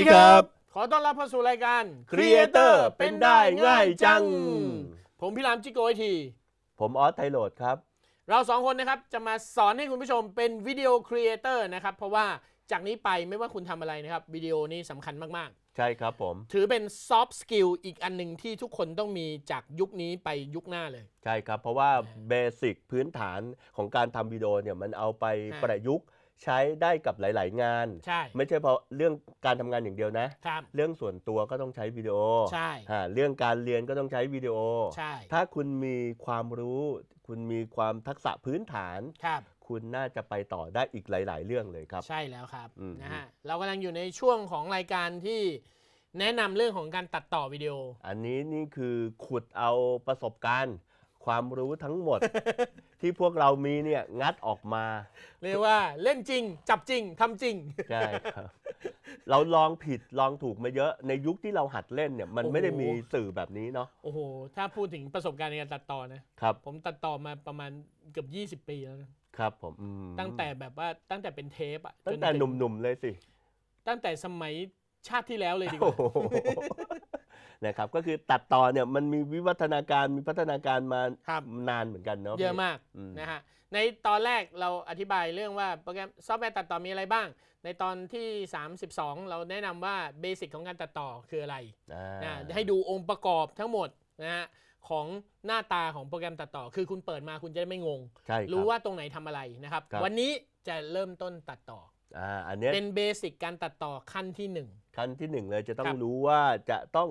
ดีครับ ขอต้อนรับเข้าสู่รายการ Creator เป็นได้ง่ายจัง ผมพี่รามจิโกไอที ผมออสไทโรดครับ เราสองคนนะครับจะมาสอนให้คุณผู้ชมเป็นวิดีโอครีเอเตอร์นะครับ เพราะว่าจากนี้ไปไม่ว่าคุณทำอะไรนะครับวิดีโอนี้สำคัญมาก ใช่ครับผม ๆ ถือเป็นซอฟต์สกิลอีกอันหนึ่งที่ทุกคนต้องมีจากยุคนี้ไปยุคหน้าเลย ใช่ครับ เพราะว่าเบสิกพื้นฐานของการทำวิดีโอเนี่ยมันเอาไปอ่าประยุกต์ ใช้ได้กับหลาย ๆ งาน ใช่ ไม่ใช่เพราะเรื่องการทำงานอย่างเดียวนะ ครับ เรื่องส่วนตัวก็ต้องใช้วิดีโอใช่ อ่าเรื่องการเรียนก็ต้องใช้วิดีโอ ใช่ ถ้าคุณมีความรู้ คุณมีความทักษะพื้นฐาน ครับ คุณน่าจะไปต่อได้อีกหลาย ๆ เรื่องเลยครับ ใช่แล้วครับอืม นะฮะเรากำลังอยู่ในช่วงของรายการที่แนะนำเรื่องของการตัดต่อวิดีโอ อันนี้นี่คือขุดเอาประสบการณ์ ความรู้ทั้งหมด ที่พวกเรามีเนี่ยงัดออกมา เรียกว่าเล่นจริง จับจริงทำจริง ใช่ครับ เราลองผิดลองถูกมาเยอะในยุคที่เราหัดเล่นเนี่ยมันโอ้โห ไม่ได้มีสื่อแบบนี้เนาะ โอ้โห ถ้าพูดถึงประสบการณ์ในการตัดต่อนะ ครับ ผมตัดต่อมาประมาณเกือบ 20 ปีแล้วนะ ครับผมอืมตั้งแต่แบบว่าตั้งแต่เป็นเทปอะตั้งจแต่เป็หนุ่มๆเลยสิ ตั้งแต่สมัยชาติที่แล้วเลยดีกโอ้ว่า โห นะครับก็คือตัดต่อเนี่ยมันมีวิวัฒนาการมีพัฒนาการมาครับนานเหมือนกันเนาะเยอะมากอืมนะฮะในตอนแรกเราอธิบายเรื่องว่าโปรแกรมซอฟต์แวร์ตัดต่อมีอะไรบ้าง ในตอนที่ 32 เราแนะนำว่าเบสิกของการตัดต่อคืออะไรอ่านะให้ดูองค์ประกอบทั้งหมดนะฮะของหน้าตาของโปรแกรมตัดต่อ คือคุณเปิดมาคุณจะได้ไม่งงใช่คบรู้ว่าตรงไหนทำอะไรนะครับครับวันนี้จะเริ่มต้นตัดต่ออ่าอันเนี้ยเป็นเบสิกการตัดต่อขั้นที่หนึ่งขั้นที่หนึ่งเลยจะต้อคงรับรู้ว่าจะต้อง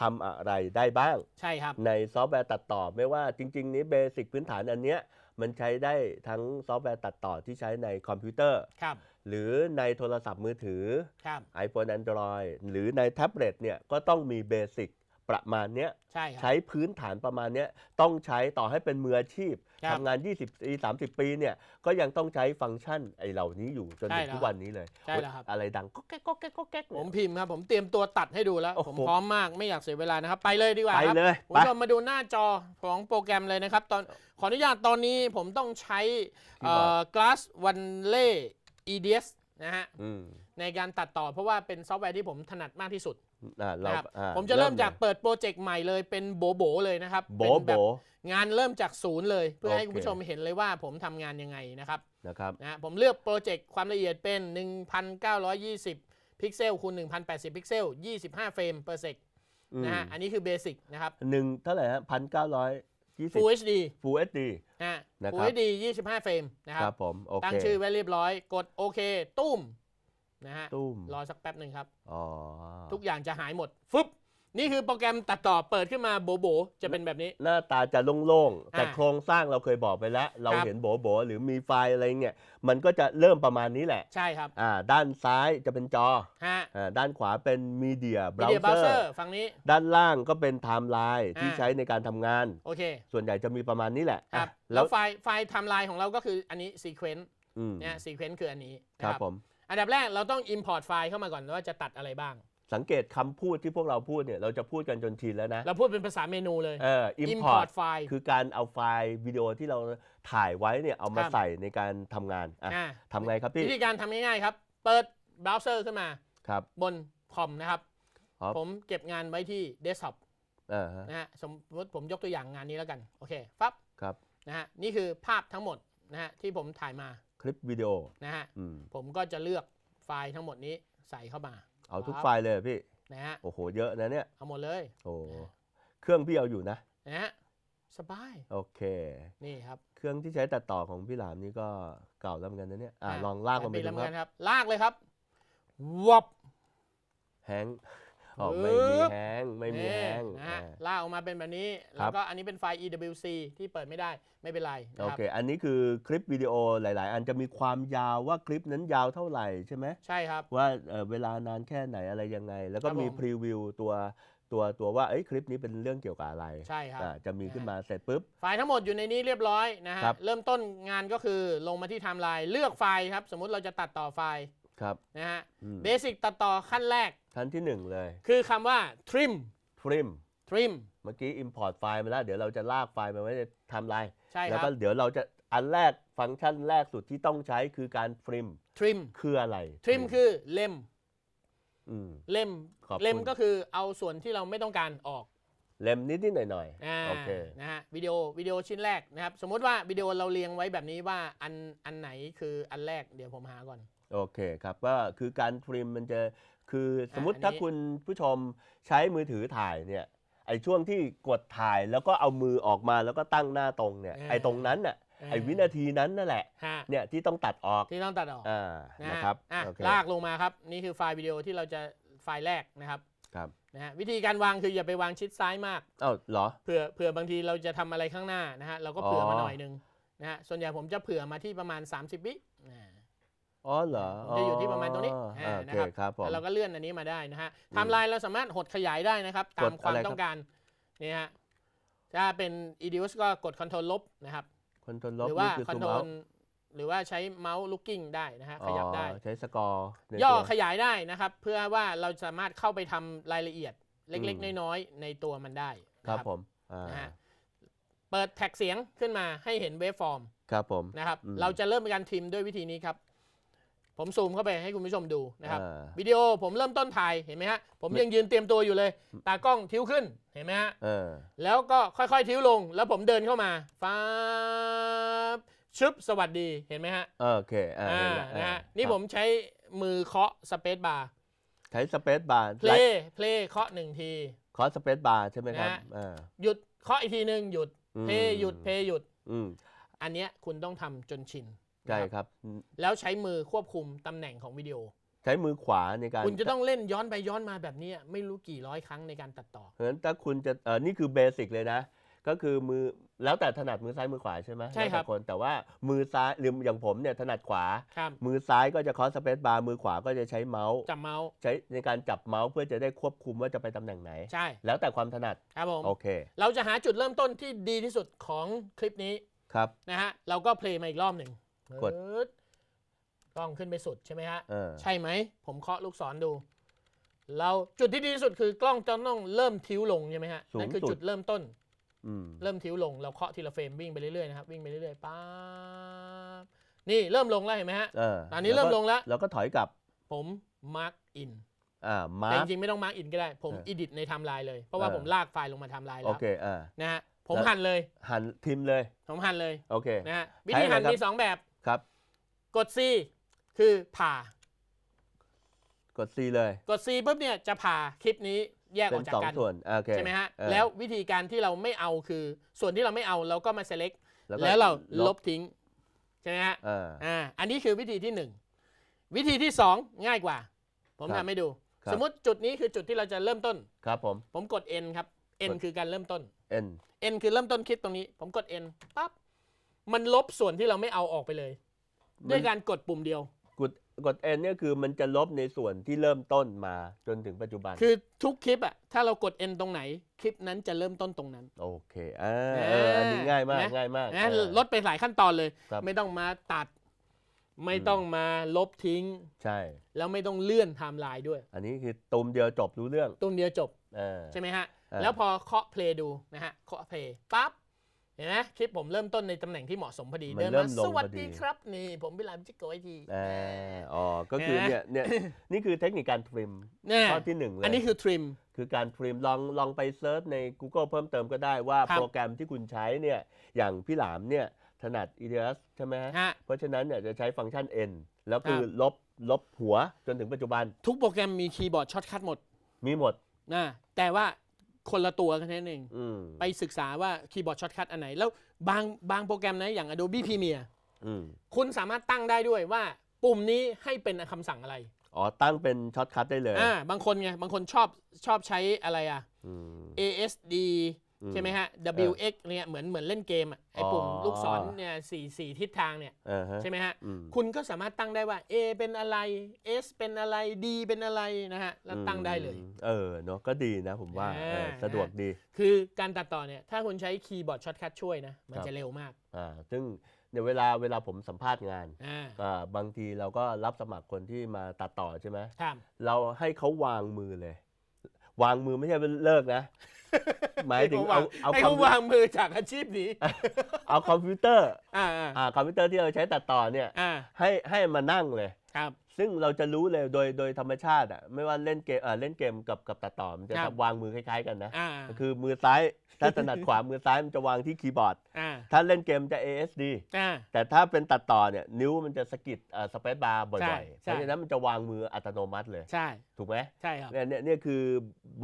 ทำอะไรได้บ้าง ใช่ครับ ในซอฟต์แวร์ตัดต่อไม่ว่าจริง ๆ นี้เบสิกพื้นฐานอันเนี้ยมันใช้ได้ทั้งซอฟต์แวร์ตัดต่อที่ใช้ในคอมพิวเตอร์ ครับ หรือในโทรศัพท์มือถือ ครับ iPhone Android หรือในแท็บเล็ตเนี่ยก็ต้องมีเบสิก ประมาณเนี้ยใช่ครัใช้พื้นฐานประมาณเนี้ยต้องใช้ต่อให้เป็นมืออาชีพครับทำงาน 20ปี30 ปีเนี่ยก็ยังต้องใช้ฟังก์ชันไอ้เหล่านี้อยู่จนถึงใช่แล้วทุกวันนี้เลยใช่แล้วครับ อะไรดังก็แก๊กก็แก๊กก็แก๊กผเนี่ย มพิมพ์ครับ ผมเตรียมตัวตัดให้ดูแล้ว โอ้โห ผมพร้อมมากไม่อยากเสียเวลานะครับ ไปเลยดีกว่าไปครับเลยคุณไปผู้ชมมาดูหน้าจอของโปรแกรมเลยนะครับ ตอนขออนุญาตตอนนี้ผมต้องใช้เอ่อ Glass o n l e EDS นะฮะ อืม ในการตัดต่อเพราะว่าเป็นซอฟต์แวร์ที่ผมถนัดมากที่สุด อ่าเรานะครับอ่าผมจะเริ่มลยจากเปิดโปรเจกต์ใหม่เลยเป็นโบโบเลยนะครับโบเป็นโบแบบงานเริ่มจากศูนย์เลย เพื่อให้โอเค คุณผู้ชมเห็นเลยว่าผมทำงานยังไงนะครับนะครับนะฮะผมเลือกโปรเจกต์ความละเอียดเป็น 1920 พิกเซลคูณ1080 พิกเซล 25 เฟรม per sec นะฮะอันนี้คือเบสิกนะครับ หนึ่งเท่าไหร่ฮะพันเก้าร้อยยี่สิบ Full HD Full HD นะฮะ นะครับ Full HD 25 เฟรมนะคครัรับบผมโอเค ตั้งชื่อไว้เรียบร้อย กดโอเค ตุ้ม นะฮะ ตุ้ม รอสักแป๊บหนึ่งครับ อ๋อ ทุกอย่างจะหายหมด ฟึบ นี่คือโปรแกรมตัดต่อเปิดขึ้นมาโบโบ จะเป็นแบบนี้ หน้าตาจะโล่งๆ แต่อ่าโครงสร้างเราเคยบอกไปแล้ว เราครับเห็นโบโบหรือมีไฟล์อะไรเงี้ย มันก็จะเริ่มประมาณนี้แหละ ใช่ครับ อ่า ด้านซ้ายจะเป็นจอ ฮะ อ่า ด้านขวาเป็นมีเดียเบมีราเดียว์เบราว์เซเซออร์ร์ ฝั่งนี้ ด้านล่างก็เป็นไทม์ไลน์ที่อ่าใช้ในการทำงาน โอเค ส่วนใหญ่จะมีประมาณนี้แหละ ครับอะแล้แล้ววไฟล์ไฟล์ไทม์ไลน์ของเราก็คืออันนี้ซีเควนต์อืมเนี่ยซีเควนต์คืออันนี้คนะรับผม อันดับแรกเราต้อง Import ไฟล์เข้ามาก่อนว่าจะตัดอะไรบ้าง สังเกตคำพูดที่พวกเราพูดเนี่ยเราจะพูดกันจนชินแล้วนะเราพูดเป็นภาษาเมนูเลย เออ Import import ไฟล์ คือการเอาไฟล์วิดีโอที่เราถ่ายไว้เนี่ยเอามาครับ ใส่ในการทำงานอะอ่าทำไงครับพี่วิธีการทำง่ายๆครับ เปิดเบราว์เซอร์ขึ้นมาครับ บนคอมนะครับ ครับ ผมเก็บงานไว้ที่เดสก์ท็อปอ่าฮะนะฮะสมมติผมยกตัวอย่างงานนี้แล้วกัน โอเค ฟับ ครับ นะฮะนี่คือภาพทั้งหมดนะฮะที่ผมถ่ายมา คลิปวิดีโอนะฮะอืมผมก็จะเลือกไฟล์ทั้งหมดนี้ใส่เข้ามาเอาทุกครับไฟล์เลยเหรอพี่ นะฮะโอ้โห เยอะนะเนี่ย เอาหมดเลยโอ้เครื่องพี่เอาอยู่นะ นะฮะสบาย โอเค นี่ครับเครื่องที่ใช้ตัดต่อของพี่หลามนี่ก็เก่าแล้วเหมือนกันนะเนี่ยอะอะลองลากมันไปปีดูแล้วเหมืคอนรับกันครับ ลากเลยครับวับแฮงก์ อ๋อไม่มีแฮงก์ไม่มีแฮงก์นะฮะอ่าลากออกมาเป็นแบบนี้ครัแล้วบก็อันนี้เป็นไฟล์ EWC ที่เปิดไม่ได้ไม่เป็นไรนะโอครับเค อันนี้คือคลิปวิดีโอหลาย ๆ อันจะมีความยาวว่าคลิปนั้นยาวเท่าไหร่ใช่ไหมใช่ครับ ว่าเอ่อเวลานานแค่ไหนอะไรยังไง แล้วก็ครับมีผมพรีวิวตัวตัวตัวว่าเอ้ยคลิปนี้เป็นเรื่องเกี่ยวกับอะไรใช่ครับอ่าจะมีขึ้นมาเสร็จปุ๊บไฟล์ทั้งหมดอยู่ในนี้เรียบร้อยนะฮะครับเริ่มต้นงานก็คือลงมาที่ไทม์ไลน์เลือกไฟล์ครับ สมมุติเราจะตัดต่อไฟล์ ครับนะฮะอืมเบสิกตัดต่อขั้นแรก ขั้นที่หนึ่งเลย คือคำว่า trim trim trim เมื่อกี้ import ไฟล์มาแล้ว เดี๋ยวเราจะลากไฟล์มาไว้ในไทม์ไลน์ใช่แล้ควรับก็เดี๋ยวเราจะอันแรกฟังก์ชันแรกสุดที่ต้องใช้คือการ trim trim คืออะไร trim คือเล็มอืมเล่มขอบคุณเล่มก็คือเอาส่วนที่เราไม่ต้องการออก เล่มนิดนิดหน่อยหน่อยๆอ่าโอเคนะฮะวิดีโอวิดีโอชิ้นแรกนะครับ สมมุติว่าวิดีโอเราเรียงไว้แบบนี้ว่าอันอันไหนคืออันแรกเดี๋ยวผมหาก่อน โอเคครับก็คือการทริมมันจะคือสมมติอันนี้ถ้าคุณผู้ชมใช้มือถือถ่ายเนี่ยไอ้ช่วงที่กดถ่ายแล้วก็เอามือออกมาแล้วก็ตั้งหน้าตรงเนี่ยไอ้ตรงนั้นน่ะไอ้วินาทีนั้นนั่นแหละฮะเนี่ยที่ต้องตัดออกที่ต้องตัดออกอ่านะนะฮะครับอะโอเคลากลงมาครับ นี่คือไฟล์วิดีโอที่เราจะไฟล์แรกนะครับครับนะฮะวิธีการวางคืออย่าไปวางชิดซ้ายมากเอ้าเหรอเผื่อเผื่อบางทีเราจะทำอะไรข้างหน้านะฮะเราก็เผื่อมาอ๋อหน่อยหนึงนะฮะส่วนใหญ่ผมจะเผื่อมาที่ประมาณ 30 วิ อ่าอ๋อเหรอผมจะอยู่ที่ประมาณตรงนี้อ๋ออ่าโอนะเคครับครับผมแล้วเราก็เลื่อนอันนี้มาได้นะฮะอืมไทม์ไลน์เราสามารถหดขยายได้นะครับ ตามกดความอะไรครับต้องการนี่ฮะถ้าเป็น EDUS ก็กด Ctrl ลบนะครับคอนโทรลลบหรือว่านี่คือซูม Ctrl เอาหรือว่าใช้เมาส์ looking ได้นะฮะขยับได้ใช้สกอร์ในย่อตัวขยายได้นะครับ เพื่อว่าเราสามารถเข้าไปทำรายละเอียดเล็กอืมๆน้อยๆ ในตัวมันได้คนะรับผมอ่านะฮะเปิดแท็กเสียงขึ้นมาให้เห็นเวฟฟอร์มครับผมนะครับอืมเราจะเริ่มการทริมด้วยวิธีนี้ครับ ผมซูมเข้าไปให้คุณผู้ชมดูนะครับอ่าวิดีโอผมเริ่มต้นถ่ายเห็นไหมฮะผมยังยืนเตรียมตัวอยู่เลย ตากล้องทิ้วขึ้นเห็นไหมฮะเออแล้วก็ค่อยๆทิ้วลง แล้วผมเดินเข้ามาฟ้าบชึบสวัสดีเห็นไหมฮะโอเคอ่าอ่าเห็นแล้วนะฮะอ่านี่ครับผมใช้มือเคาะสเปซบาร์ใช้สเปซบาร์เพลย์เพลย์เคาะหนึ่งทีคอสเปซบาร์ใช่ไหมครับนะฮะอ่าหยุดเคาะอีกทีหนึ่งหยุดอืมเพลย์หยุดเพลย์หยุดอืมอันเนี้ยคุณต้องทำจนชิน ใช่นะครับครับ แล้วใช้มือควบคุมตำแหน่งของวิดีโอ ใช้มือขวาในการคุณจะต้องเล่นย้อนไปย้อนมาแบบเนี้ยไม่รู้กี่ร้อยครั้งในการตัดต่อเพราะฉะนั้นถ้าคุณจะเออนี่คือเบสิกเลยนะก็คือมือแล้วแต่ถนัดมือซ้ายมือขวาใช่ไหมใช่ครับแล้วแต่คนแต่ว่ามือซ้ายหรืออย่างผมเนี่ยถนัดขวาครับมือซ้ายก็จะคอสเปซบาร์มือขวาก็จะใช้เมาส์จับเมาส์ใช้ในการจับเมาส์เพื่อจะได้ควบคุมว่าจะไปตำแหน่งไหน ใช่ แล้วแต่ความถนัดครับผมโอเค เราจะหาจุดเริ่มต้นที่ดีที่สุดของคลิปนี้ครับนะฮะเราก็เพลย์มาอีกรอบหนึ่ง กดปึ๊กล้องขึ้นไปสุดใช่ไหมฮะ เออ ใช่ไหม ผมเคาะลูกศรดู เราจุดที่ดีที่สุดคือกล้องจะต้องเริ่มทิ้วลงใช่ไหมฮะ สูงนั่นคือสุดจุดเริ่มต้น อืมเริ่มทิ้วลง เราเคาะทีละเฟรมวิ่งไปเรื่อยๆนะครับวิ่งไปเรื่อยๆป๊าบนี่เริ่มลงแล้วเห็นไหมฮะ เออตอนนี้เริ่มลงแล้ว แล้วก็ถอยกลับ ผมมาร์กอินอ่า มาแต่ร์จกริงๆไม่ต้องมาร์กอินก็ได้ ผมเอออิดิทในไทม์ไลน์เลย เพราะว่าเออ ผมลากไฟล์ลงมาไทม์ไลน์โอแล้วเค อ่า นะฮะผมแล้ว หั่นเลย หันทิมเลย ผมหั่นเลยโอเค นะฮะวิใช้ธีอะไรหั่นครับ มีสองแบบ ครับ กด C คือผ่า กด C เลยกด C ปุ๊บเนี่ยจะผ่าคลิปนี้แยกอเป็อกนจากสองกัน ส่วนโอเคใช่ไหมฮะ เออแล้ววิธีการที่เราไม่เอาคือ ส่วนที่เราไม่เอาเราก็มา select ก็แล้วเราลบทิ้ง ใช่ไหมฮะ เออ อ่า อันนี้คือวิธีที่หนึ่ง วิธีที่สองง่ายกว่า ผมครับทำให้ดู ครับ สมมติจุดนี้คือจุดที่เราจะเริ่มต้น ครับผม ผมกด N ครับ N กด คือการเริ่มต้น N N คือเริ่มต้นคลิปตรงนี้ ผมกด N ปั๊บ มันลบส่วนที่เราไม่เอาออกไปเลยด้วยการกดปุ่มเดียว กดกด N เนี่ยคือมันจะลบในส่วนที่เริ่มต้นมาจนถึงปัจจุบัน คือทุกคลิปอะถ้าเรากด N ตรงไหน คลิปนั้นจะเริ่มต้นตรงนั้น โอเคอ่าเออเอออันนี้ง่ายมากนะ ง่ายมากนะเออลดไปหลายขั้นตอนเลย ครับไม่ต้องมาตัด ไม่อืมต้องมาลบทิ้ง ใช่ แล้วไม่ต้องเลื่อนไทม์ไลน์ด้วย อันนี้คือตุมเดียวจบรู้เรื่องตรงเดียวจบเออใช่ไหมฮะเออแล้วพอเคาะเพลย์ดูนะฮะเคาะเพลย์ปั๊บเห็นไหมคลิปผมเริ่มต้นในตำแหน่งที่เหมาะสมพอดีมันเดินเริ่มามลงสวัสพอดีดีครับนี่ ผมพิลามจิโกไอทีอ่าอ๋อก็คือเนี่ยเนี่ยนี่คือเทคนิคการทริมแน่ข้อที่หนึ่งเลยอันนี้คือทริมคือการทริมลองลองไปเซิร์ชใน Google เพิ่มเติมก็ได้ว่าครับโปรแกรมที่คุณใช้เนี่ยอย่างพี่หลามเนี่ยถนัด EDS ใช่ไหมฮะฮะเพราะฉะนั้นเนี่ยจะใช้ฟังก์ชัน N แล้วคือครับลบลบหัวจนถึงปัจจุบัน ทุกโปรแกรมมีคีย์บอร์ดช็อตคัทหมด มีหมดนะแต่ว่า คนละตัวกันแค่นั้นเอง อืมไปศึกษาว่าคีย์บอร์ดช็อตคัทอันไหน แล้วบางบางโปรแกรมนะอย่าง Adobe Premiere อืมคุณสามารถตั้งได้ด้วยว่าปุ่มนี้ให้เป็นคำสั่งอะไรอ๋อตั้งเป็นช็อตคัทได้เลยอ่าบางคนไง บางคนชอบชอบใช้อะไรอะอืม ASD อืม ใช่ไหมฮะ WX เนี่ยเหมือนเหมือนเล่นเกมอะไอ้ปุ่มอ๋อลูกศรเนี่ยสี่สี่ทิศทางเนี่ยอ่าฮะใช่ไหมฮะอืมคุณก็สามารถตั้งได้ว่า A เป็นอะไร S เป็นอะไร D เป็นอะไรนะฮะ แล้วตั้งได้เลยอืมเออเนาะก็ดีนะผมว่าอ่าเออสะดวกดี คือการตัดต่อเนี่ยถ้าคุณใช้คีย์บอร์ดช็อตคัทช่วยนะ มันครับจะเร็วมากอ่าซึ่งเดี๋ยวเวลาเวลาผมสัมภาษณ์งานอ่าอ่าบางทีเราก็รับสมัครคนที่มาตัดต่อใช่ไหมครับเราให้เขาวางมือเลย วางมือไม่ใช่เป็นเลิกนะ หมายถึงให้เอาเขาวางเอาให้คอมเขาวางมือจากอาชีพนี้ เอาคอมพิวเตอร์อ่าอ่าอ่าคอมพิวเตอร์ที่เราใช้ตัดต่อเนี่ยอ่าให้ให้มานั่งเลย ครับ ซึ่งเราจะรู้เลยโดยโดยธรรมชาติอะไม่ว่าเล่นเกมเอ่อเล่นเกมกับกับตัดต่อมันจะครับ วางมือคล้ายๆกันนะ อ่า คือมือซ้ายถ้าถนัดขวา มือซ้ายมันจะวางที่คีย์บอร์ด อ่า ถ้าเล่นเกมจะ ASD อ่า แต่ถ้าเป็นตัดต่อเนี่ยนิ้วมันจะสะกิดสเปซบาร์บ่ใช่อยๆ ใช่ เพราะฉะนั้นมันจะวางมืออัตโนมัติเลย ใช่ ถูกไหมใช่ครับ เนี่ยเนี่ยเนี่ยคือ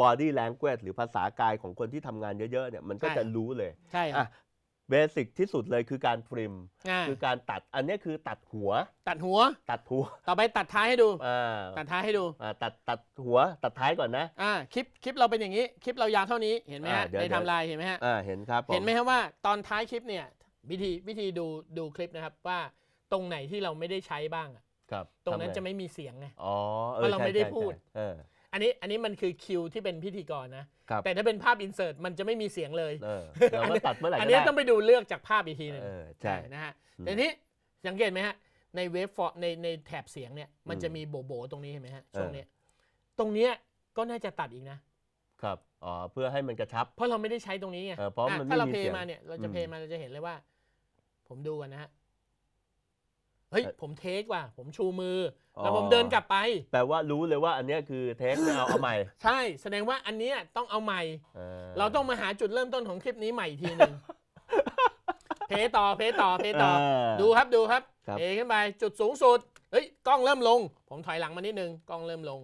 body language หรือภาษากายของคนที่ทำงานเยอะๆเนี่ยมันก็ใช่ จะรู้เลยใช่ครัอะบ เบสิกที่สุดเลยคือการทริม อ่าคือการตัดอันเนี้ยคือตัดหัว ตัดหัว ตัดหัวต่อไปตัดท้ายให้ดู อ่าตัดท้ายให้ดู อ่าตัดตัดหัวตัดท้ายก่อนนะ อ่าคลิปคลิปเราเป็นอย่างนี้ คลิปเรายาวเท่านี้เห็นไหมฮะอ่าเดี๋ยวในเดี๋ยวไทำลายเห็นไหมฮะ อ่าเห็นครับผเห็นไหมครับว่าตอนท้ายคลิปเนี่ยวิธีวิธีดูดูคลิปนะครับว่าตรงไหนที่เราไม่ได้ใช้บ้างอะครับตรงนั้นทำงจะไม่มีเสียงไง อ๋อออเพราะเราใช่ไม่ได้ใช่พูด ใช่เออ อันนี้อันนี้มันคือคิวที่เป็นพิธีกรนะ ครับแต่ถ้าเป็นภาพอินเสิร์ตมันจะไม่มีเสียงเลยเออเราก็ตัดเมื่อไหร่อันก็นี้ได้ต้องไปดูเลือกจากภาพอีกทีหนึง เออใช่ นะฮะอืมแต่นี้สังเกตไหมฮะ ในเวฟฟอร์ในในแถบเสียงเนี่ย มันจะอืมมีโบโบตรงนี้เห็นไหมฮะเออช่วงเนี้ยตรงเนี้ยก็น่าจะตัดอีกนะ ครับอ๋อเพื่อให้มันกระชับ เพราะเราไม่ได้ใช้ตรงนี้ไงเออเพราะอะมันถ้าเราไม่มีเพลเสียย์งมาเนี่ย เราจะอืมเพลย์มาเราจะเห็นเลยว่า ผมดูกันนะฮะ เฮ้ยเอ่อผมเทคว่ะ ผมชูมือออแล้วผมเดินกลับไป แปลว่ารู้เลยว่าอันเนี้ยคือเทคไม่เอาเอาใหม่ ใช่แสดงว่าอันเนี้ยต้องเอาใหม่ออเราต้องมาหาจุดเริ่มต้นของคลิปนี้ใหม่อีกทีหนึ่ง เพย์ต่อเพย์ต่อเพย์ต่อาดูครับดูครับครับ เพย์ขึ้นไปจุดสูงสุดเฮ้ยกล้องเริ่มลง ผมถอยหลังมานิดนึงกล้องเริ่มลง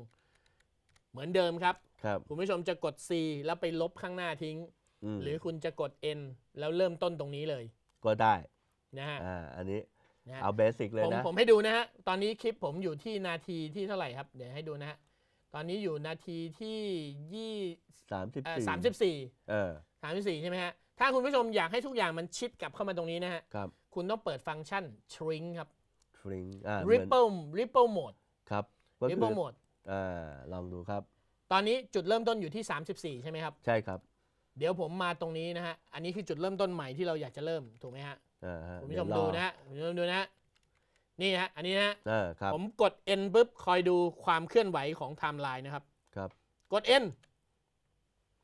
เหมือนเดิมครับ ครับคุณผู้ชมจะกด C แล้วไปลบข้างหน้าทิ้ง มหรือคุณจะกด N แล้วเริ่มต้นตรงนี้เลยก็ได้นะฮะ อ่าอันนี้ นะฮะเอาเบสิกเลยผมนะ ผมให้ดูนะฮะ ตอนนี้คลิปผมอยู่ที่นาทีที่เท่าไหร่ครับ เดี๋ยวให้ดูนะฮะ ตอนนี้อยู่นาทีที่ยี่สามสิบเอ่อสี่สามสิบสี่เออ สามสิบสี่ใช่ไหมฮะ ถ้าคุณผู้ชมอยากให้ทุกอย่างมันชิดกลับเข้ามาตรงนี้นะฮะ ครับคุณต้องเปิดฟังก์ชัน shrink ครับ ทริงอ่าเหมือน ripple ripple mode ครับก็คือ ripple mode อ่า ลองดูครับ ตอนนี้จุดเริ่มต้นอยู่ที่ 34 ใช่ไหมครับ ใช่ครับ เดี๋ยวผมมาตรงนี้นะฮะ อันนี้คือจุดเริ่มต้นใหม่ที่เราอยากจะเริ่มถูกไหมฮะ อ่าฮะคุณผู้ชมเยวรดูอนะฮะคุณผู้ชมดูนะฮะนี่ฮะอันนี้นะฮะเออครับผมกด N ปุ๊บคอยดูความเคลื่อนไหวของไทม์ไลน์นะครับ ครับ กด N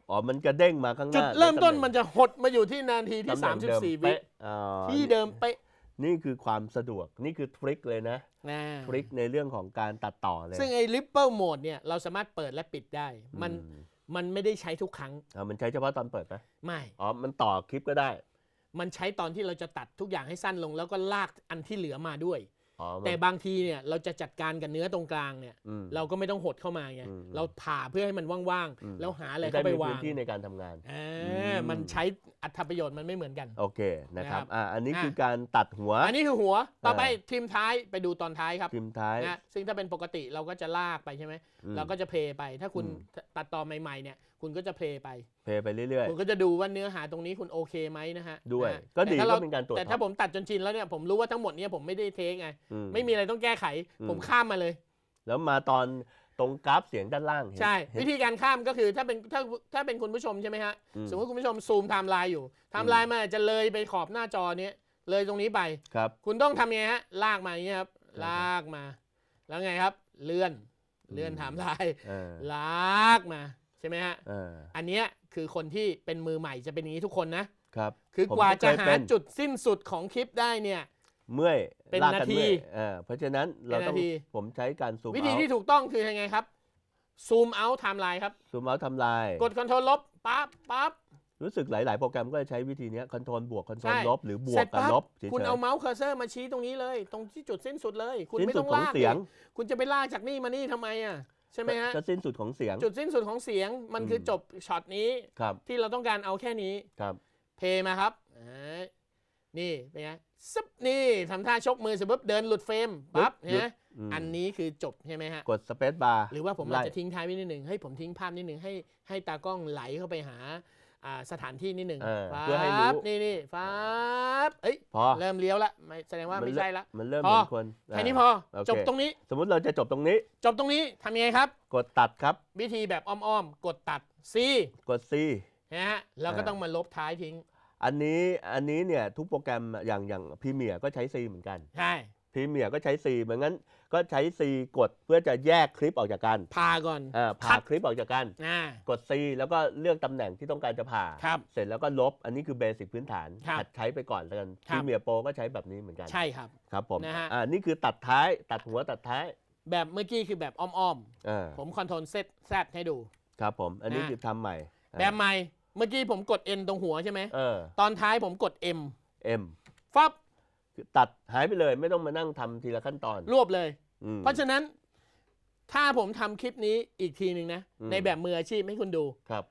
อ๋อ มันกระเด้งมาข้างหจุดน้าเริ่มต้นใตำแหมันจะหดมาอยู่ที่นาทีที่ ตำแหน่งเดิม34 วิเป๊ะอ๋อที่เดิมเป๊ะนี่คือความสะดวก นี่คือทริคเลยนะ นะทริคในเรื่องของการตัดต่อเลยซึ่งไอ้ ripple mode เนี่ยเราสามารถเปิดและปิดได้ มันอืมมันไม่ได้ใช้ทุกครั้ง อ่ามันใช้เฉพาะตอนเปิดไหมไม่ อ๋อ มันต่อคลิปก็ได้ มันใช้ตอนที่เราจะตัดทุกอย่างให้สั้นลง แล้วก็ลากอันที่เหลือมาด้วย อ๋อมัน แต่บางทีเนี่ยเราจะจัดการกับเนื้อตรงกลางเนี่ย อืม เราก็ไม่ต้องหดเข้ามาไงอืมเราผ่าเพื่อให้มันว่างอืม ๆแล้วหาอะไรจะเข้าไปด้มีวาพื้งนที่ในการทำงาน อ่าอืมมันใช้อัตประโยชน์มันไม่เหมือนกัน โอเคนะครับนะครับอ่าอันนี้อะ คือการตัดหัวอันนี้คือหัวต่อไปอ่าทีมท้ายไปดูตอนท้ายครับทิมท้าย นะซึ่งถ้าเป็นปกติเราก็จะลากไปใช่ไหม อืม เราก็จะเพลย์ไป ถ้าคุณอืม ตัดต่อใหม่ๆเนี่ย คุณก็จะเพลย์ไป เพลย์ไปเรื่อย คุณก็จะดูว่าเนื้อหาตรงนี้คุณโอเคไหมนะฮะด้วยนะฮะก็ดีแต่ถ้าก็เราเป็นการตรวจแต่ถ้าสอบผมตัดจนชินแล้วเนี่ยผมรู้ว่าทั้งหมดเนี้ผมไม่ได้เทคไงอืไม่มีอะไรต้องแก้ไขอืมผมข้ามมาเลย แล้วมาตอนตรงกราฟเสียงด้านล่างเห็นใช่เห็นวิธีการข้ามก็คือถ้าเป็นถ้าถ้าเป็นคุณผู้ชมใช่ไหมฮะอืมสมมติคุณผู้ชมซูมไทม์ไลน์อยู่ไทม์ไลน์มันอาจจะเลยไปขอบหน้าจอเนี้ยเลยตรงนี้ไปครับ คุณต้องทำไงฮะลากมาอย่างเงี้ยครับครับลากมา แล้วไงครับ เลื่อนเลื่อนอืมไทม์ไลน์เออลากมา ใช่ไหมฮะเอออันเนี้ยคือคนที่เป็นมือใหม่จะเป็นอย่างนี้ทุกคนนะ ครับคือผมกว่าก็เคจะยหาเป็นจุดสิ้นสุดของคลิปได้เนี่ย เมื่อยเป็นลากกันาทีมื่อยเออเพราะฉะนั้นเราต้องเป็นนาที ผมใช้การซูมวิธีเอาที่ถูกต้องคือยังไงครับซูมเอาไทม์ไลน์ครับ ซูมเอาทำลาย กดคอนโทรลลบปั๊บปั๊บ รู้สึกหลาย ๆ โปรแกรมก็จะใช้วิธีเนี้คอนโทรลบวกคอนโทรลใช่ลบหรือบวเสร็กจกับปั๊บลบเฉยคุณเอาเมาส์เคอร์เซอร์มาชี้ตรงนี้เลย ตรงที่จุดสิ้นสุดเลย คุณๆสิ้นไม่สุต้ดองของลากเสียงดิคุณจะไปลากจากนี่มานี่ทำไมอะ ใช่ไหมฮะก็สิ้นสุดของเสียง จุดสิ้นสุดของเสียงมันคืออมจบช็อตนี้ครับที่เราต้องการเอาแค่นี้ครับ เพย์มาครับอ่านี่เป็นไงซึบนี่ทำท่าชกมือเสร็จปุ๊บเดินหลุดเฟรมปั๊บหยุดนะมอันนี้คือจบใช่ไหมฮะ กดสเปซบาร์หรือว่าผมอาจไล่จะทิ้งท้ายไว้นิดหนึ่งให้ผมทิ้งภาพนิดหนึ่งให้ให้ตากล้องไหลเข้าไปหาอ่า สถานที่นิดหนึ่งเออปั๊เพื่อให้รู้บนี่นี่ปั๊บเอ้ยพอเริ่มเลี้ยวละไม่แสดงว่าไม่ใช่ละมันเริ่มพอเหมือนคนแค่นี้าพอโอเคจบตรงนี้ สมมุติเราจะจบตรงนี้ จบตรงนี้ทำยังไงครับ กดตัดครับ วิธีแบบอ้อมๆกดตัด C กด C นะฮะแล้วก็อ่าต้องมาลบท้ายทิ้ง อันนี้อันนี้เนี่ยทุกโปรแกรมอย่างอย่างพรีเมียก็ใช้ C เหมือนกันใช่ พรีเมียร์ก็ใช้ C เหมือนงั้นก็ใช้ C กดเพื่อจะแยกคลิปออกจากกันพาก่อนอ่าคัผ่าดคลิปออกจากกัน อ่า กด C แล้วก็เลือกตำแหน่งที่ต้องการจะผ่า ครับเสร็จแล้วก็ลบอันนี้คือเบสิกพื้นฐานครับหัดใช้ไปก่อนแล้วกันครัพบรีเมียร์โปรก็ใช้แบบนี้เหมือนกันใช่ครับ ครับผมนะฮะ อ่านี่คือตัดท้ายตัดหัวตัดท้ายแบบเมื่อกี้คือแบบอ้อมอ่าๆ ผมคอนโทรลเซตแซดให้ดู ครับผม อันนี้นะ คือทำใหม่อ่าแบบใหม่เมื่อกี้ผมกด N ตรงหัวใช่ไหม เออ ตอนท้ายผมกด M M ฟับคือ ตัดหายไปเลยไม่ต้องมานั่งทำทีละขั้นตอนรวบเลย อืม เพราะฉะนั้นถ้าผมทำคลิปนี้อีกทีหนึ่งนะ อืม ในแบบมืออาชีพให้คุณดู ครับ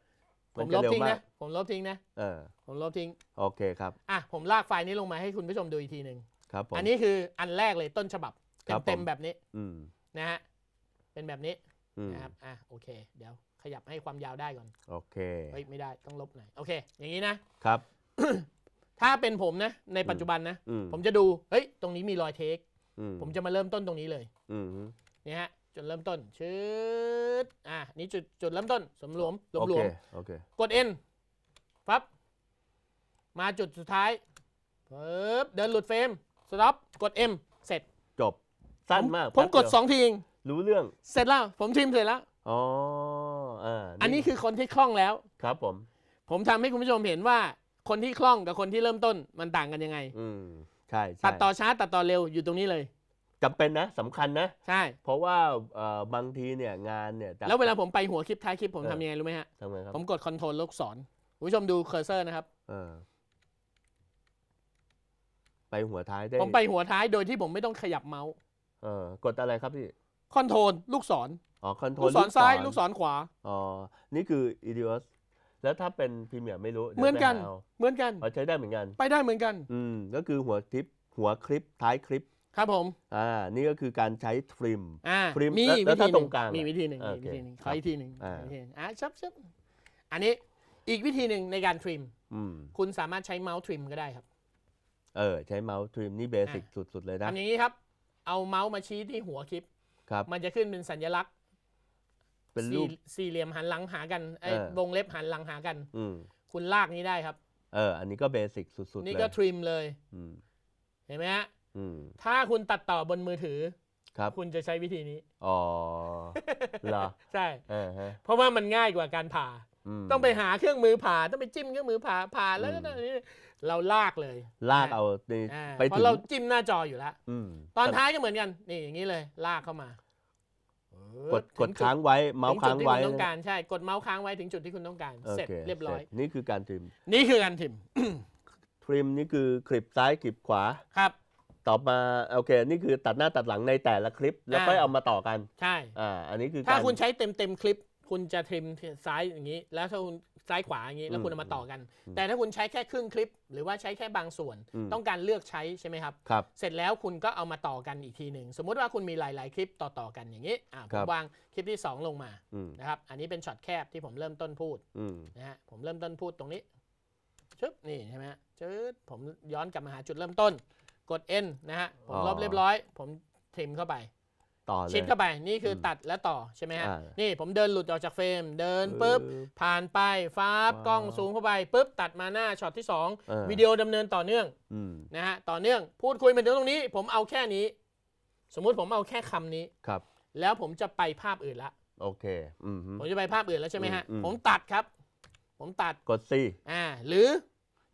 ผมจะลบเร็วทิ้งมานะ กผมลบทิ้งนะ เออผมลบทิ้ง โอเคครับอะ ผมลากไฟล์นี้ลงมาให้คุณผู้ชมดูอีกทีหนึ่งครับผม อันนี้คืออันแรกเลยต้นฉบับ ครับเต็มผมๆแบบนี้อืมนะฮะ เป็นแบบนี้อืมนะครับ อะโอเค เดี๋ยวขยับให้ความยาวได้ก่อน โอเคเฮ้ยไม่ได้ต้องลบหน่อย โอเค อย่างนี้นะ ครับ ถ้าเป็นผมนะ ในปัจจุบันนะ อืม ผมจะดู เฮ้ย ตรงนี้มีรอยเทค อืมผมจะมาเริ่มต้นตรงนี้เลย อืมนี่ฮะ จุดเริ่มต้นชืดอะ นี่จุดจุดเริ่มต้น สมหลวมหลวมโอหลเควมโอเคกด N ปั๊บ มาจุดสุดท้ายปึ๊บเดินหลุดเฟรม สต็อป กด M เสร็จจบสั้นมากผมกดแป๊บเยว2 ทีเองรู้เรื่องเสร็จแล้ว ผมทิมเสร็จแล้ว อ๋ออ่าอันนี้คือคนที่คล่องแล้ว ครับผม ผมทำให้คุณผู้ชมเห็นว่า คนที่คล่องกับคนที่เริ่มต้นมันต่างกันยังไง อืมใช่ใช่ตัดต่อช้าตัดต่อเร็วอยู่ตรงนี้เลยจำเป็นนะสำคัญนะ ใช่ เพราะว่าเอ่อบางทีเนี่ยงานเนี่ยจะ แล้วเวลาผมไปหัวคลิปท้ายคลิปผมเออ ทำยังไงรู้ไหมฮะ ทำไงครับผมกดคอนโทรลลูกศรคุณผู้ชมดูเคอร์เซอร์นะครับ เออไปหัวท้ายได้ผมไปหัวท้ายโดยที่ผมไม่ต้องขยับเมาส์เออกดอะไรครับพี่คอนโทรลลูกศร อ๋อคอนโทรลูลกศรซ้าย ลูกศรขวา อ๋อนี่คือ idios แล้วถ้าเป็นพรีเมียร์ไม่รู้ดี๋ยวเหมือนกันไปาเหมือนกันเอาใช้ได้เหมือนกัน ไปได้เหมือนกัน อืมก็คือหัวคลิป หัวคลิปท้ายคลิป ครับผม อ่า นี่ก็คือการใช้ทริมอ่าพริมมีแล้วแล้ววิธีถ้าหตรนึ่งกลางมีอะวิธีหนึ่งอ่ามีวิธีหนึ่งโอเคขออีกทีหนึ่งอ่าอีกวิธีหนึ่งอะชับชับอันนี้อีกวิธีหนึ่งในการทริมอืมคุณสามารถใช้เมาส์ทริมก็ได้ครับ เออ ใช้เมาส์ทริมนี่เบสิกสุด ๆ เลยนะทำอย่างนี้ครับ เอาเมาส์มาชี้ที่หัวคลิปครับมันจะขึ้นเป็นสัญลักษณ์ เป็นรูป สี่สี่เหลี่ยมหันหลังหากันไอ้เออ วงเล็บหันหลังหากัน อืมคุณลากนี้ได้ครับ เออ อันนี้ก็เบสิกสุดๆนี่เลยก็ทริมเลยอืมเห็นไหมฮะอืมถ้าคุณตัดต่อบนมือถือ ครับ คุณจะใช้วิธีนี้ อ๋อเหรอใช่ เออฮะเพราะว่ามันง่ายกว่าการผ่า ม ต้องไปหาเครื่องมือผ่าต้องไปจิ้มเครื่องมือผ่าผ่าแล้วอืมก็นี่เราลากเลยลากเอาในอ่าไปเพถึราะงเราจิ้มหน้าจออยู่แล้ว อืมตอนท้ายก็เหมือนกัน นี่อย่างนี้เลย ลากเข้ามา กดกดถึจุค้างไว้เมาส์ถึงจุค้าดงที่ไว้คุณต้องการใช่กดเมาส์ค้างไว้ถึงจุดที่คุณต้องการโอเสร็จคเรียบร้อยสนี่คือการทริม นี่คือการทิมทริมนี่คือคลิปซ้ายคลิปขวาครับต่อมาโอเคนี่คือตัดหน้าตัดหลังในแต่ละคลิป แล้วอ่าค่อยเอามาต่อกัน ใช่อ่าอันนี้คือถ้าการคุณใช้เต็มเต็มๆคลิป คุณจะทริมซ้ายอย่างนี้ แล้วถ้าคุณ ซ้ายขวาอย่างนี้แล้วคุณเอามาต่อกันอืมแต่ถ้าคุณใช้แค่ครึ่งคลิป หรือว่าใช้แค่บางส่วนอืมต้องการเลือกใช้ใช่ไหมครับครับ เสร็จแล้วคุณก็เอามาต่อกันอีกทีหนึ่ง สมมุติว่าคุณมีหลาย ๆ คลิปต่อ ๆ กันอย่างนี้อ่าผครัมบวางคลิปที่ 2 ลงมาอืมนะครับ อันนี้เป็นช็อตแคบที่ผมเริ่มต้นพูดอืมนะฮะผมเริ่มต้นพูดตรงนี้ชึบนี่ใช่ไหมฮะจืดผมย้อนกลับมาหาจุดเริ่มต้น กด N นะฮะผมลบเรียบร้อย ผมทริมเข้าไป ต่อเลยชิดเข้าไปนี่คืออมตัดและต่อใช่ไหมฮะอ่านี่ผมเดินหลุดออกจากเฟรม เดินปุ๊บผ่านไปฟ้าบว้าวกล้องซูมเข้าไปปุ๊บตัดมาหน้าช็อตที่สองเออวิดีโอดำเนินต่อเนื่องอืมนะฮะต่อเนื่องพูดคุยมาถึงตรงนี้ ผมเอาแค่นี้ สมมุติผมเอาแค่คำนี้ครับ แล้วผมจะไปภาพอื่นละโอเคอืมฮึผมจะไปภาพอื่นแล้วใช่ไหมฮะอืมอืมผมตัดครับ ผมตัดกด C อ่าหรือ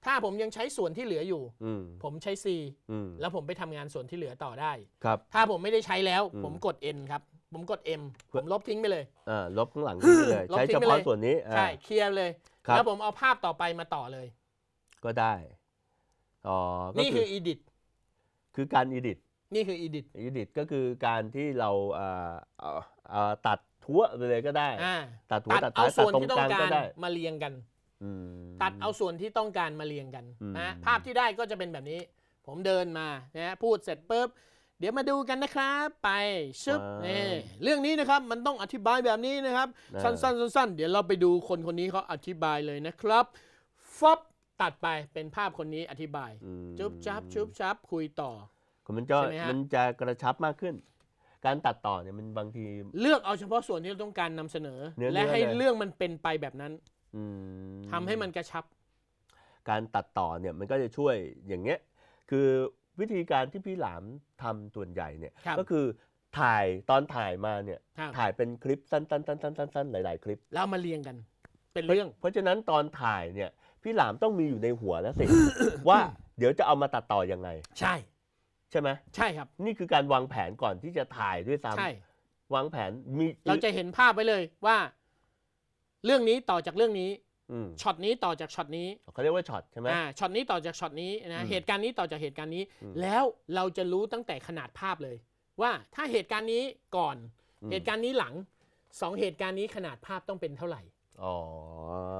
ถ้าผมยังใช้ส่วนที่เหลืออยู่ อืมผมใช้ C อืมแล้วผมไปทำงานส่วนที่เหลือต่อได้ ครับ ถ้าผมไม่ได้ใช้แล้ว อืม ผมกด N ครับ ผมกด M เพื่ผอมลบทิ้งไปเลย อ่าลบข้างหลังทิ้งไปเลย ลบใช้ทิ้เฉงไปพาะเลยส่วนนี้อ่า ใช่เคลียร์เลย ครับ แล้วผมเอาภาพต่อไปมาต่อเลย ก็ได้อ๋อก็นี่คือ edit คือการ edit นี่คือ edit edit ก็คือการที่เราอ่าเอาเอาตัดทั่วไปเลยก็ได้ อ่าตัดหัวตัดตัดเอาท้ายตัดส่วนตรงที่กต้องลางกาก็รได้ มาเรียงกันอืม ตัดเอาส่วนที่ต้องการมาเรียงกันอืมนะภาพที่ได้ก็จะเป็นแบบนี้ ผมเดินมานะฮะพูดเสร็จปุ๊บเดี๋ยวมาดูกันนะครับไปชึบนี่เรื่องนี้นะครับมันต้องอธิบายแบบนี้นะครับอ่าสั้นๆสั้นๆเดี๋ยวเราไปดูคนคนนี้เขาอธิบายเลยนะครับฟับตัดไปเป็นภาพคนนี้อธิบายอืมจุ๊บจับจุ๊บจับคุยต่อมันจะใช่ไหมฮะมันจะกระชับมากขึ้น การตัดต่อเนี่ยมันบางที เลือกเอาเฉพาะส่วนที่เราต้องการนำเสนอเนื้อและเนื้อให้เลยเรื่องมันเป็นไปแบบนั้นอืม ทำให้มันกระชับ การตัดต่อเนี่ยมันก็จะช่วยอย่างเงี้ย คือวิธีการที่พี่หลามทำส่วนใหญ่เนี่ยครับก็คือถ่ายตอนถ่ายมาเนี่ยครับถ่ายเป็นคลิปสั้นๆๆๆๆหลาย ๆ คลิป แล้วเอามาเรียงกัน เป็นเรื่อง เพราะฉะนั้นตอนถ่ายเนี่ย พี่หลามต้องมีอยู่ในหัวแล้วสิว่าเดี๋ยวจะเอามาตัดต่อยังไง ใช่ ใช่ไหมใช่ครับ นี่คือการวางแผนก่อนที่จะถ่ายด้วยซ้ใช่ำวางแผนมีเราจะเห็นภาพไว้เลยว่า เรื่องนี้ต่อจากเรื่องนี้อืมช็อตนี้ต่อจากช็อตนี้เขาเรียกว่าช็อตใช่ไหมอ่าช็อตนี้ต่อจากช็อตนี้นะอืมเหตุการณ์นี้ต่อจากเหตุการณ์นี้อืมแล้วเราจะรู้ตั้งแต่ขนาดภาพเลย ว่าถ้าเหตุการณ์นี้ก่อนอืมเหตุการณ์นี้หลังสองเหตุการณ์นี้ขนาดภาพต้องเป็นเท่าไหร่อ๋อ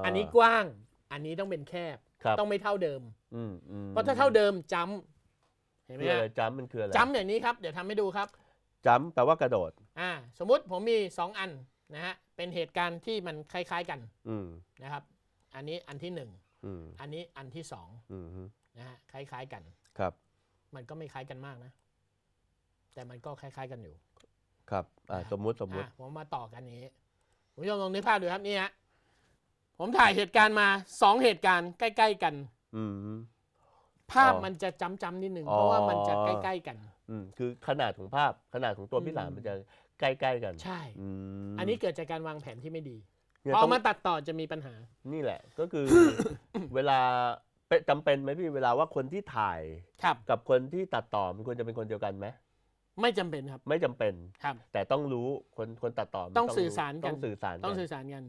อัอันนี้กว้าง อันนี้ต้องเป็นแคบครับต้องไม่เท่าเดิมอืมอืมเพราะถ้าเท่าเดิมจำเห็นไหมคืออะไรฮะจัมป์มันคืออะไรจำอย่างนี้ครับเดี๋ยวทำให้ดูครับจัมป์แปลว่ากระโดดอ่าสมมุติผมมีสองอันนะฮะ เป็นเหตุการณ์ที่มันคล้าย ๆกันอืมนะครับ อันนี้อันที่หนึ่งอืมอันนี้อันที่สองอืมฮึนะฮะคล้าย ๆกัน ครับมันก็ไม่คล้ายกันมากนะ แต่มันก็คล้าย ๆกันอยู่ครับอ่านะครับสมมุติสมมุติอะผมมาต่อกันอย่างนี้คุณผู้ชมลองนึกภาพดูครับนี่ฮะผมถ่ายเหตุการณ์มาสองเหตุการณ์ใกล้ ๆ กัน อืมฮึ ภาพอ๋อมันจะจำๆนิดนึงอ๋อ เพราะว่ามันจะใกล้ๆกัน อืมคือขนาดของภาพขนาดของตัวพี่หลามอืม มันจะใกล้ๆกันใช่อืมอันนี้เกิดจากการวางแผนที่ไม่ดีเนี่ยพอต้องมาตัดต่อจะมีปัญหา นี่แหละก็คือ เวลาเป็นจำเป็นไหมพี่เวลาว่าคนที่ถ่ายครับ กับคนที่ตัดต่อมันควรจะเป็นคนเดียวกันไหมไม่จำเป็นครับไม่จำเป็น ครับ แต่ต้องรู้คนคนตัดต่อมันต้องรู้สื่อสารกัน ต้องสื่อสารต้องกันสื่อสารกัน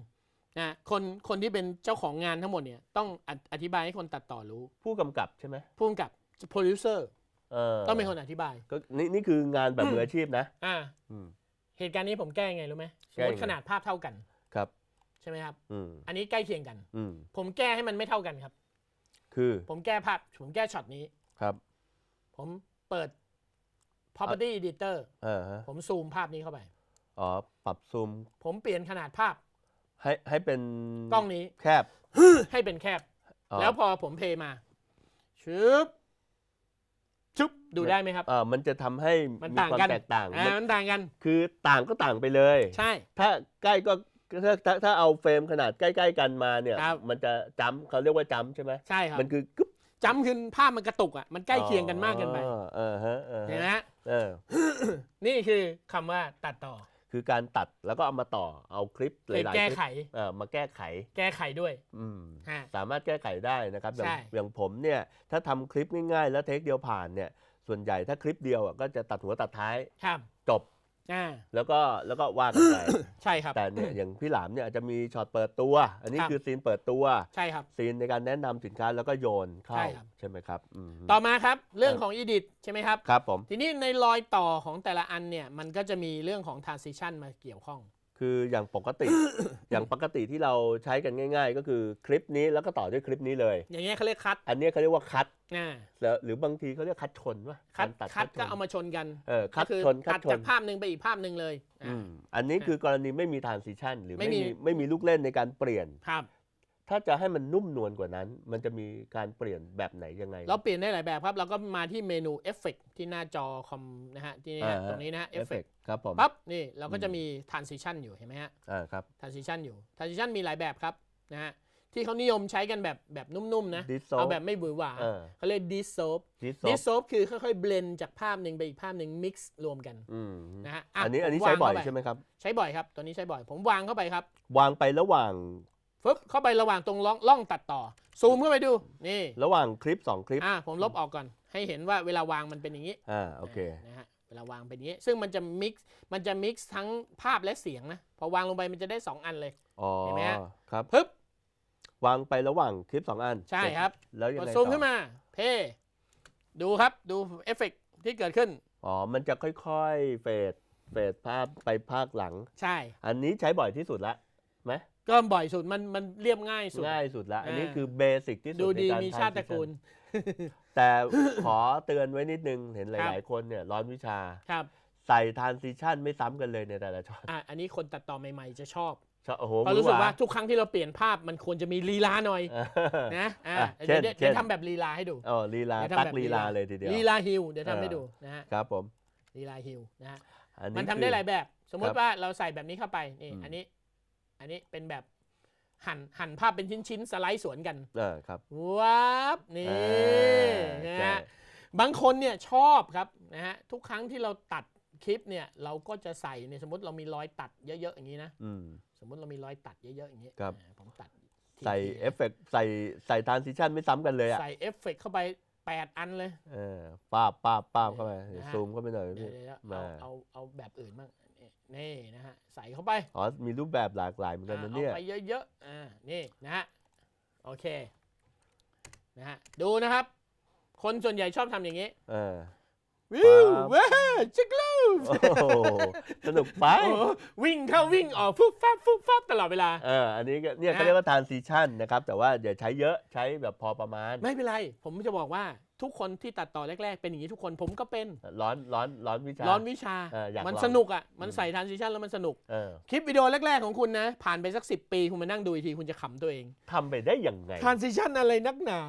นะคนคนที่เป็นเจ้าของงานทั้งหมดเนี่ยต้องอธิอธิบายให้คนตัดต่อรู้ผู้กำกับใช่ไหมพุ่งกับโปรดิวเซอร์เออต้องเป็นคนอธิบายก็นี่นี่คืองานแบบมืออาชีพนะอ่าอืมเหตุการณ์นี้ผมแก้ยังไงรู้ไหมสมแก้มยังไงติขนาดภาพเท่ากันครับ ใช่ไหมครับอืมอันนี้ใกล้เคียงกันอืมผมแก้ให้มันไม่เท่ากันครับ คือผมแก้ภาพผมแก้ช็อตนี้ครับ ผมเปิด property editor เออฮะผมซูมภาพนี้เข้าไปอ๋อปรับซูม ผมเปลี่ยนขนาดภาพ ให้ให้เป็นกล้องนี้ แคบ ให้เป็นแคบ อ๋อ แล้วพอผมเพลย์มาชึบชุบดูได้ไหมครับ เออมันจะทำให้มันมีต่างความกันแตกต่างอ่ามันมันต่างกัน คือต่างก็ต่างไปเลย ใช่ ถ้าใกล้ก็ถ้าถ้าถ้าเอาเฟรมขนาดใกล้ ๆ กันมาเนี่ย ครับ มันจะจ้ำเขาเรียกว่าจ้ำใช่ไหมใช่ครับมันคือกึ๊บจำคือภาพมันกระตุกอะมันใกล้เคียงกันมากเกินไปอ๋อเออฮะเออฮะเห็นไหมฮะเออ นี่คือคำว่าตัดต่อ คือการตัดแล้วก็เอามาต่อเอาคลิปหคือลายๆแก้คลิปไข เออมาแก้ไขแก้ไขด้วยอืมฮะ สามารถแก้ไขได้นะครับอย่างใช่ อย่างผมเนี่ยถ้าทำคลิปง่ายๆ แล้วเทคเดียวผ่านเนี่ยส่วนใหญ่ถ้าคลิปเดียวอะก็จะตัดหัวตัดท้ายครับจบ อ่า แล้วก็แล้วก็ว่ากันไป ใช่ครับ แต่เนี่ยอย่างพี่หลามเนี่ยอาจจะมีช็อตเปิดตัว อันนี้ครับ คือซีนเปิดตัว ใช่ครับ ซีนในการแนะนำสินค้าแล้วก็โยนเข้าใช่ครับ ใช่ไหมครับอืมต่อมาครับเรื่องของ edit ใช่ไหมครับ ครับผม ทีนี้ในรอยต่อของแต่ละอันเนี่ยมันก็จะมีเรื่องของ transition มาเกี่ยวข้อง คืออย่างปกติ อย่างปกติที่เราใช้กันง่าย ๆ ก็คือคลิปนี้แล้วก็ต่อด้วยคลิปนี้เลย อย่างเงี้ยเขาเรียกคัดอันเนี้ยเขาเรียกว่าคัดอ่าแล้วหรือบางทีเขาเรียกคัดชนว่าคัดตัดคัดชก็นเอามาชนกันเออคัดก็คือชนคัตัดดชจานกภาพหนึ่งไปอีกภาพหนึ่งเลยอ่า อืมอันนี้คือกรณีไม่มี transition หรือไม่ไม่มี มีไม่มีลูกเล่นในการเปลี่ยน ครับ ถ้าจะให้มันนุ่มนวลกว่านั้น มันจะมีการเปลี่ยนแบบไหนยังไง เราเปลี่ยนได้หลายแบบครับเราก็มาที่เมนูเอฟเฟกที่หน้าจอคอมนะฮะที่นี่ฮะอ่าฮะตรงนี้นะฮะเอฟเฟก effect ครับผมปั๊บนี่เราก็จะมี transition อยู่เห็นไหมฮะอ่าครับ transition อยู่ transition มีหลายแบบครับนะฮะที่เขานิยมใช้กันแบบแบบนุ่มๆนะ dissolve เอาแบบไม่หวือหวาเออเขาเรียก dissolve dissolve dissolve คือค่อยๆเบลนจากภาพหนึ่งไปอีกภาพหนึ่ง mix รวมกันอืมนะฮะะอันนี้อันนี้ผมใช้วางบ่อยเข้าปใช่ไหมครับ ใช้บ่อยครับ ตัวนี้ใช้บ่อย ผมวางเข้าไปครับ วางไประหว่าง ฟึบเข้าไประหว่างตรงร่องร่องตัดต่อ ซูมเข้าไปดูนี่ระหว่างคลิป 2 คลิปอะผมลบออกก่อน ให้เห็นว่าเวลาวางมันเป็นอย่างนี้อ่าโอเคนะฮะเวลาวางเป็นอย่างนี้ ซึ่งมันจะ mix มันจะ mix ทั้งภาพและเสียงนะพอวางลงไปมันจะได้ 2 อันเลยอ๋อเห็นไหมฮะครับปึ๊บวางไประหว่างคลิป 2 อัน ใช่ครับ แล้วยักงดไงซูมต่ขึ้นอมา เพ่ดูครับดูเอฟเฟกต์ที่เกิดขึ้นอ๋อมันจะค่อยๆเฟดเฟดภาพไปภาคหลัง ใช่ อันนี้ใช้บ่อยที่สุดละไหม ก็บ่อยสุดมันมันเรียบง่ายสุด ง่ายสุดละ อันนี้อ่าคือเบสิกที่สุดดูในดีการมีชาติตระกูล transition แต่ขอเตือนไว้นิดนึง เห็นหครับลาย ๆ คนเนี่ยร้อนวิชาครับ ใส่ทานซิชันไม่ซ้ำกันเลยในแต่ละช็อตอะอันนี้คนตัดต่อใหม่ ๆ จะชอบชอบโอ้โหเพราะรู้สึกว่าหทุกครั้งที่เราเปลี่ยนภาพมันควรจะมีลีลาหน่อยวานะอ่าอะเดี๋ยวเช่นเดี๋ยวเช่นเดี๋ยวทำแบบลีลาให้ดูอ๋อลีลาเดี๋ยวทำตักแบบลีลาเลยทีเดียวลีลาฮิลเดี๋ยวทำให้เออดูนะฮะครับผมลีลาฮิลนะฮะอันนี้มันทำคือได้หลายแบบ สมมครัติบว่าเราใส่แบบนี้เข้าไปนี่อืมอันนี้ อันนี้เป็นแบบหั่นหั่นภาพเป็นชิ้นๆสไลด์สวนกันเออครับว้าบนี่อ่านะใช่ฮะบางคนเนี่ยชอบครับนะฮะทุกครั้งที่เราตัดคลิปเนี่ยเราก็จะใส่เนี่ยสมมติเรามีรอยตัดเยอะๆอย่างนี้นะอืมสมมติเรามีรอยตัดเยอะๆอย่างนี้ครับอ่าผมตัดทีใส่ทีเอฟเฟกต์ใส่ใส่ทรานซิชันไม่ซ้ำกันเลยอะใส่เอฟเฟกต์เข้าไป 8 อันเลยเออป้าบป้าบป้าบเข้าไปนะฮะซูมเข้าไปหน่อยเดี๋พี่ยวๆๆเอามาเอาเอาแบบอื่นบ้าง นี่นี่นะฮะใส่เข้าไปอ๋อมีรูปแบบหลากหลายเหมือนกันอ่านะเอาเนี่ยไปเยอะๆอ่านี่นะฮะโอเคนะฮะดูนะครับ คนส่วนใหญ่ชอบทำอย่างนี้เออวิวครับเว้ยจิกลูโอ้โหสนุกไปโอ้วิ่งเข้าวิ่งออกฟุบฟับฟุบฟับตลอดเวลาเอออันนี้ก็เนี่ยนะเขาเรียกว่า transition นะครับ แต่ว่าอย่าใช้เยอะใช้แบบพอประมาณ ไม่เป็นไร ผมจะบอกว่า ทุกคนที่ตัดต่อแรก ๆ เป็นอย่างนี้ทุกคนผมก็เป็นร้อนร้อนร้อนวิชาร้อนวิชาเอออยากมันลองสนุกอะมันอืมใส่ทรานซิชันแล้วมันสนุกเออคลิปวิดีโอแรก ๆ ของคุณนะ ผ่านไปสักสิปีคุณมานั่งดูอีกทีคุณจะขำตัวเองทำไปได้ยังไงทรานซิชันอะไรนักหนา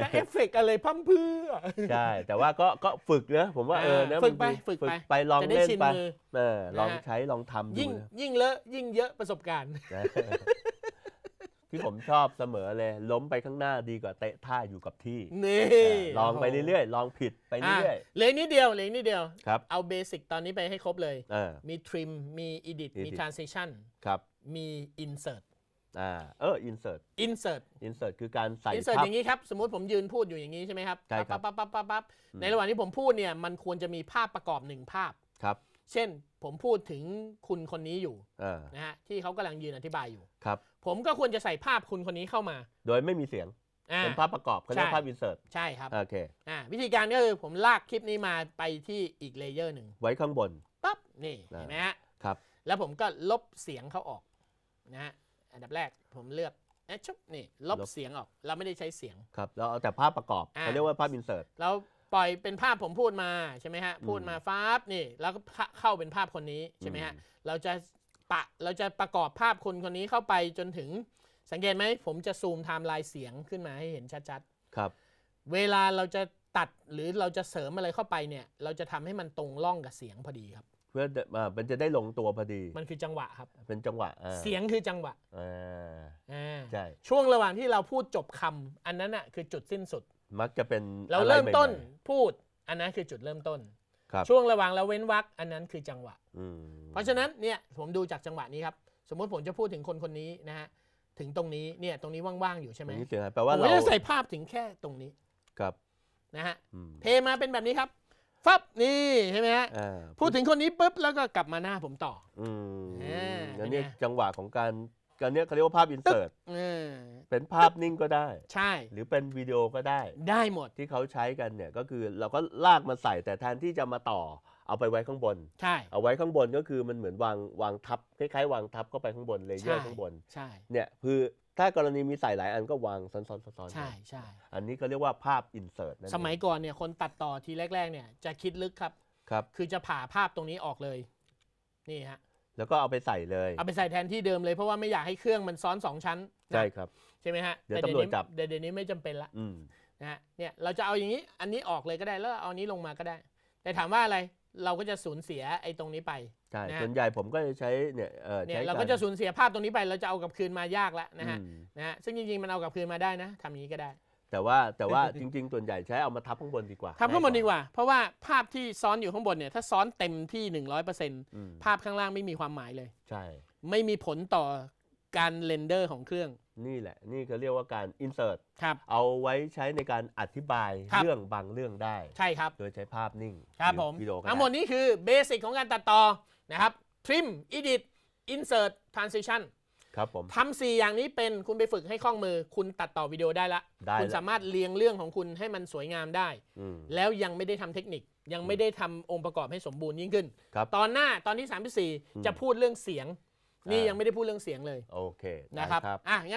จะเอฟเฟกต์อะไรพั่มเพรื่อใช่แต่ว่าก็ก็ฝึกนะผมว่าเออนะฝึกไปบางทีฝึกไปไปลองจะได้เล่นชินไปมือเออลองนะฮะใช้ลองทำดูยิ่งนะยิ่งเลอะยิ่งเยอะประสบการณ์นะ ที่ผมชอบเสมอเลย ล้มไปข้างหน้าดีกว่าเตะท่าอยู่กับที่นี่เออลองไปเรื่อยๆ ลองผิดไปอะเรื่อยเหลยนิดเดียวเหลยนิดเดียวๆครับเอาเบสิกตอนนี้ไปให้ครบเลยเออมีทริมมีอีดิทมี edit ทรานซิชันครับมีอินเสิร์ตอ่าเออ insert อินเสิร์ต insert คือการใส่อินเสิร์ตภาอพย่างนี้ครับสมมติผมยืนพูดอยู่อย่างนี้ใช่ไหมครับใช่ครับปั๊บปั๊บปั๊บปั๊บปั๊บอืมในระหว่างที่ผมพูดเนี่ยมันควรจะมีภาพประกอบหนึ่งภาพครับ เช่นผมพูดถึงคุณคนนี้อยู่เออนะฮะที่เขากำลังยืนอธิบายอยู่ ครับ ผมก็ควรจะใส่ภาพคุณคนนี้เข้ามา โดยไม่มีเสียงอ่า เป็นภาพประกอบเขาเรียกใช่ ภาพ insert ใช่ครับโอเค อ่าวิธีการก็คือผมลากคลิปนี้มาไปที่อีกเลเยอร์หนึ่งไว้ข้างบน ปั๊บนี่อ่า เห็นไหมฮะครับ แล้วผมก็ลบเสียงเขาออกนะฮะอันดับแรกผมเลือกเอ๊ะชุบนี่ลบ เสียงออก เราไม่ได้ใช้เสียง ครับแล้วเอาแต่ภาพประกอบอ่า เขาเรียกว่าภาพ insert เราปล่อยเป็นภาพผมพูดมาใช่ไหมฮะ อืมพูดมาฟ้าบนี่แล้วก็เข้าเป็นภาพคนนี้ใช่ไหมฮะอืมเราจะ ปะเราจะประกอบภาพคนคนนี้เข้าไปจนถึงสังเกตไหมผมจะซูมไทม์ไลน์เสียงขึ้นมาให้เห็นชัดครับๆเวลาเราจะตัดหรือเราจะเสริมอะไรเข้าไปเนี่ย เราจะทำให้มันตรงร่องกับเสียงพอดีครับ เพื่ออ่ามันจะได้ลงตัวพอดี มันคือจังหวะครับ เป็นจังหวะอ่าเสียงคือจังหวะอ่าอ่าใช่ช่วงระหว่างที่เราพูดจบคำอันนั้นอะคือจุดสิ้นสุด มักจะเป็นเราอะไเริ่มต้นใหๆพูดอันนั้นคือจุดเริ่มต้น ครับ ช่วงระหว่างเราเว้นวรรคอันนั้นคือจังหวะ อืมเพราะฉะนั้นเนี่ยผมดูจากจังหวะนี้ครับ สมมติผมจะพูดถึงคนคนนี้นะฮะถึงตรงนี้เนี่ยตรงนี้ว่างๆอยู่ใช่ไหมอันนี้เสียงอะไรแปลผว่ามเราก็จะใส่ภาพถึงแค่ตรงนี้ครับนะฮะอืมเพลงมาเป็นแบบนี้ครับฟับนี่ใช่ไหมฮะอ่าพูดถึงคนนี้ปุ๊บแล้วก็กลับมาหน้าผมต่อ อืมอ่าอันนี้เป็นไง จังหวะของการ การเนี้ยเขาเรียกว่าภาพ insert เออเป็นภาพนิ่งก็ได้ ใช่ หรือเป็นวิดีโอก็ได้ ได้หมด ที่เขาใช้กันเนี่ยก็คือเราก็ลากมาใส่แต่แทนที่จะมาต่อ เอาไปไว้ข้างบน ใช่เอาไว้ข้างบนก็คือมันเหมือนวางวางทับคล้ายๆ วางทับเข้าไปข้างบนเลเยอร์ใช่ข้างบนใช่ เนี่ยคือถ้ากรณีมีใส่หลายอันก็วางซ้อนๆซ้อนๆใช่ ใช่ อันนี้เขาเรียกว่าภาพ insert นั่นเองสมัยก่อนเนี่ยคนตัดต่อทีแรก ๆ เนี่ยจะคิดลึกครับ ครับคือจะผ่าภาพตรงนี้ออกเลย นี่ฮะ แล้วก็เอาไปใส่เลย เอาไปใส่แทนที่เดิมเลยเพราะว่าไม่อยากให้เครื่องมันซ้อนสองชั้นนะใช่ครับ ใช่ไหมฮะเดี๋ยวแต่ตำรวจนี้จับแต่เดี๋ยวนี้ไม่จำเป็นละอืมนะฮะเนี่ยเราจะเอาอย่างนี้อันนี้ออกเลยก็ได้แล้วเอาอันนี้ลงมาก็ได้ แต่ถามว่าอะไรเราก็จะสูญเสียไอ้ตรงนี้ไปใช่นะฮะส่วนใหญ่ผมก็จะใช้เนี่ยเออเนี่ยใช้เราก็จะสูญเสียภาพตรงนี้ไป เราจะเอากลับคืนมายากแล้วนะฮะอืมนะฮะซึ่งจริงๆมันเอากลับคืนมาได้นะทำอย่างนี้ก็ได้ แต่ว่าแต่ว่าจริงๆส่วนใหญ่ใช้เอามาทับข้างบนดีกว่าทำข้างบนดีกว่า เพราะว่าภาพที่ซ้อนอยู่ข้างบนเนี่ยถ้าซ้อนเต็มที่ 100%อืมภาพข้างล่างไม่มีความหมายเลย ใช่ ไม่มีผลต่อการเรนเดอร์ของเครื่อง นี่แหละ นี่เขาเรียกว่าการ insert ครับเอาไว้ใช้ในการอธิบายครับเรื่องบางเรื่องได้ ใช่ครับ โดยใช้ภาพนิ่ง ครับหอผมวิดีโอก็ทั้งหมดได้นี้คือเบสิกของการตัดต่อนะครับ trim edit insert transition ครับผมทำสี่อย่างนี้เป็นคุณไปฝึกให้คล่องมือ คุณตัดต่อวิดีโอได้ละ ได้คุณละ สามารถเรียงเรื่องของคุณให้มันสวยงามได้ อืม แล้วยังไม่ได้ทำเทคนิค ยังไม่ได้ทำองค์ประกอบให้สมบูรณ์ยิ่งขึ้น ครับตอนหน้าตอนที่3ามที่อืม4จะพูดเรื่องเสียง นี่อ่ายั ยังไม่ได้พูดเรื่องเสียงเลยโอเคได้นะครับครับ อะงั้น